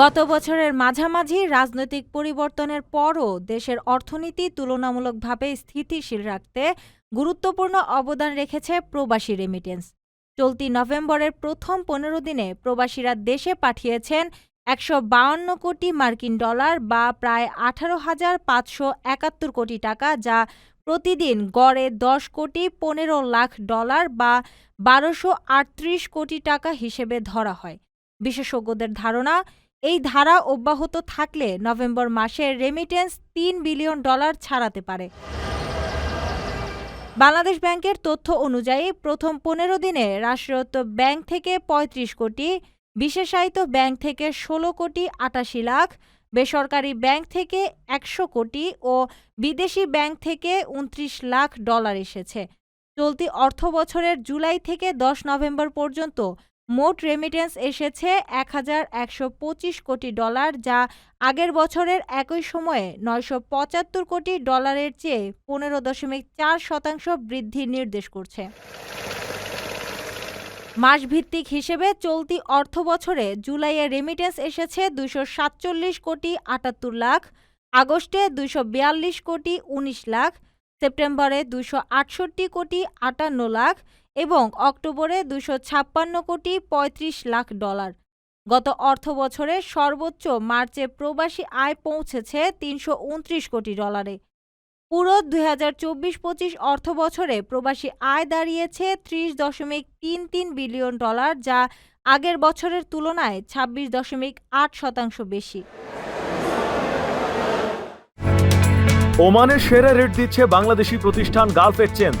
গত বছরের মাঝামাঝি রাজনৈতিক পরিবর্তনের পরও দেশের অর্থনীতি তুলনামূলকভাবে স্থিতিশীল রাখতে গুরুত্বপূর্ণ অবদান রেখেছে প্রবাসী রেমিটেন্স চলতি নভেম্বরের প্রথম পনেরো দিনে প্রবাসীরা দেশে পাঠিয়েছেন একশো বাউন্ন কোটি মার্কিন ডলার বা প্রায় আঠারো হাজার পাঁচশো একাত্তর কোটি টাকা, যা প্রতিদিন গড়ে দশ কোটি পনেরো লাখ ডলার বা বারোশো আটত্রিশ কোটি টাকা হিসেবে ধরা হয়। বিশেষজ্ঞদের ধারণা এই ধারা অব্যাহত থাকলে নভেম্বর মাসে রেমিটেন্স তিন বিলিয়ন ডলার ছাড়াতে পারে। বাংলাদেশ ব্যাংকের তথ্য অনুযায়ী প্রথম পনেরো দিনে রাষ্ট্রায়ত্ত ব্যাংক থেকে ৩৫ কোটি, বিশেষায়িত ব্যাংক থেকে ষোলো কোটি আটাশি লাখ, বেসরকারি ব্যাংক থেকে একশো কোটি ও বিদেশি ব্যাংক থেকে উনত্রিশ লাখ ডলার এসেছে। চলতি অর্থ বছরের জুলাই থেকে দশ নভেম্বর পর্যন্ত মোট রেমিটেন্স এসেছে এক হাজার একশো পঁচিশ কোটি ডলার যা আগের বছরের একই সময়ে নয়শো পঁচাত্তর কোটি ডলারের চেয়ে পনেরো দশমিক চার শতাংশ বৃদ্ধির নির্দেশ করছে। মাসভিত্তিক হিসেবে চলতি অর্থ বছরে জুলাইয়ে রেমিটেন্স এসেছে দুশো সাতচল্লিশ কোটি আটাত্তর লাখ, আগস্টে দুশো বিয়াল্লিশ কোটি উনিশ লাখ, সেপ্টেম্বরে দুশো আটষট্টি কোটি আটান্ন লাখ এবং অক্টোবরে দুশো ছাপ্পান্ন কোটি পঁয়ত্রিশ লাখ ডলার। গত অর্থ বছরে সর্বোচ্চ মার্চে প্রবাসী আয় পৌঁছেছে তিনশো উনত্রিশ কোটি ডলারে। পুরো দুই হাজার চব্বিশ পঁচিশ অর্থ বছরে প্রবাসী আয় দাঁড়িয়েছে ত্রিশ দশমিক তিন তিন বিলিয়ন ডলার, যা আগের বছরের তুলনায় ছাব্বিশ দশমিক আট শতাংশ বেশি। ওমানের সেরা রেট দিচ্ছে বাংলাদেশি প্রতিষ্ঠান গালফ এক্সচেঞ্জ।